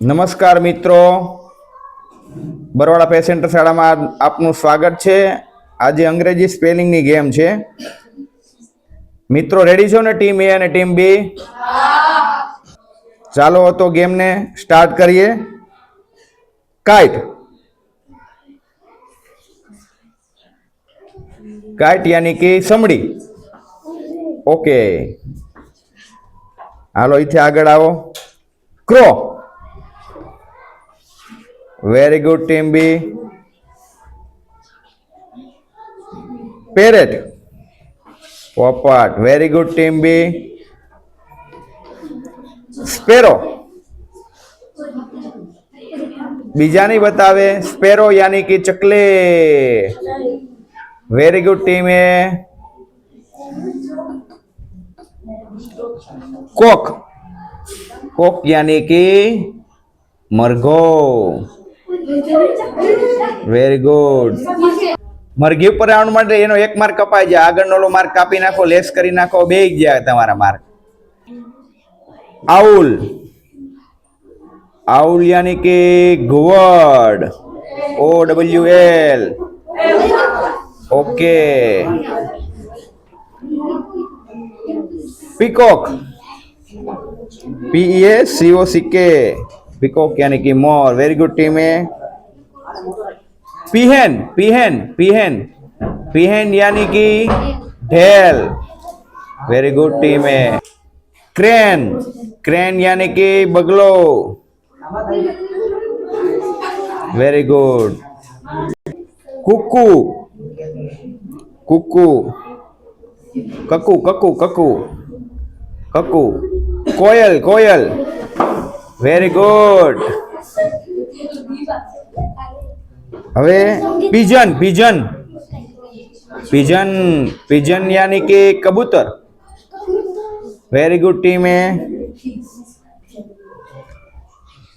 નમસ્કાર મિત્રો. બરોડા પેસેન્ટર શાળામાં આપનું સ્વાગત છે. આજે અંગ્રેજી સ્પેલિંગની ગેમ છે. મિત્રો રેડી છો ને ટીમ એ અને ટીમ બી ચાલો તો ગેમને સ્ટાર્ટ કરીએ. કાઇટ કાઇટ યાની કે સમડી. ઓકે હાલો અહીંથી આગળ આવો. Crow very good team B parrot પોપટ very good team B sparrow બીજા નહીં બતાવે સ્પેરો યાની કે ચકલે very good team A cock cock યાની કે મરઘો. વેરી ગુડ મરઘી ઉપર રાઉન્ડ માટે એનો એક માર્ક કપાઈ જાય. આગળનો માર્ક કાપી નાખો, લેસ કરી નાખો, બે ગયા તમારા માર્ક આઉલ. આઉલ યાની કે ઘુવડ O W L okay peacock P E A C O C K peacock यानी कि मोर वेरी गुड टीम है। पीहेन पीहेन पीहेन। पीहेन यानी कि ढेल। वेरी गुड टीम है। क्रेन क्रेन यानी कि बगलो। Very good cuckoo cuckoo. Cuckoo cuckoo cuckoo cuckoo. कोयल कोयल। વેરી ગુડ હવે પિજન પિજન પિજન પિજન યાની કે કબૂતર. Very good team A.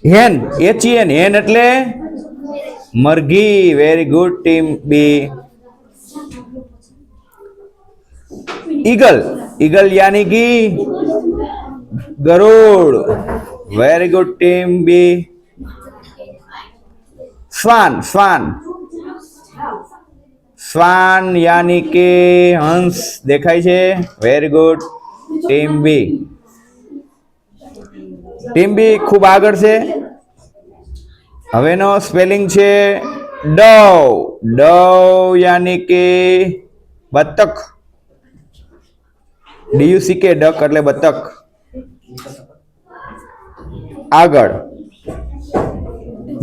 Hen H E N hen એટલે મરઘી. Very good team B eagle eagle યાની કી ગરુડ. Very good team B swan swan swan યાની કે હંસ દેખાય છે very good team B team B ખૂબ આગળ છે હવેનો સ્પેલિંગ છે ડવ ડવ યાની કે બતક ડીયુસી કે ડક એટલે બતક આગળ.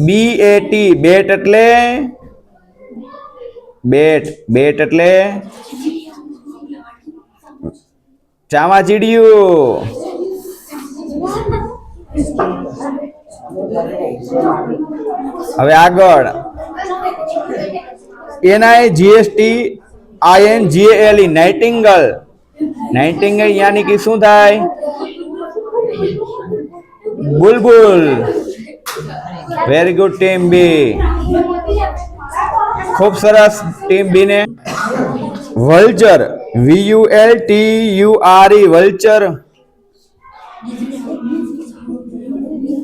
બી એ ટી બેટ એટલે? બેટ બેટ એટલે? ચામાચીડિયું હવે આગળ. N I G S T I N G L E nightingale nightingale યાની કે શું થાય? બુલબુલ. વેરી ગુડ ટીમ બી ખૂબ સરસ ટીમ બી ને. Vulture V U L T U R E vulture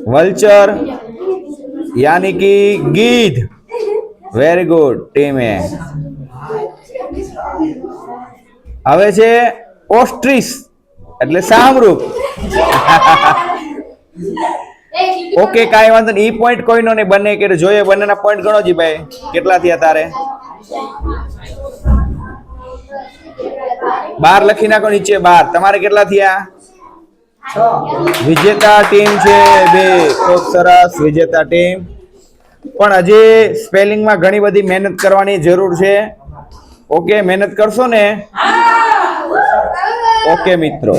vulture યાની કે ગીધ. Very good team A. હવે છે ઓસ્ટ્રીસ, એટલે સામરૂપ. ઓકે કાંઈ વાંધો નહીં. ઈ પોઈન્ટ કોઈનો નહીં બંને કે જોઈએ બંનેના પોઈન્ટ ગણો જી ભાઈ. કેટલા થયા તારે? બાર લખી નાખો નીચે બાર. તમારે કેટલા થયા? વિજેતા ટીમ છે બે. ખૂબ સરસ વિજેતા ટીમ. પણ હજી સ્પેલિંગમાં ઘણી બધી મહેનત કરવાની જરૂર છે. ઓકે મહેનત કરશો ને? ઓકે મિત્રો.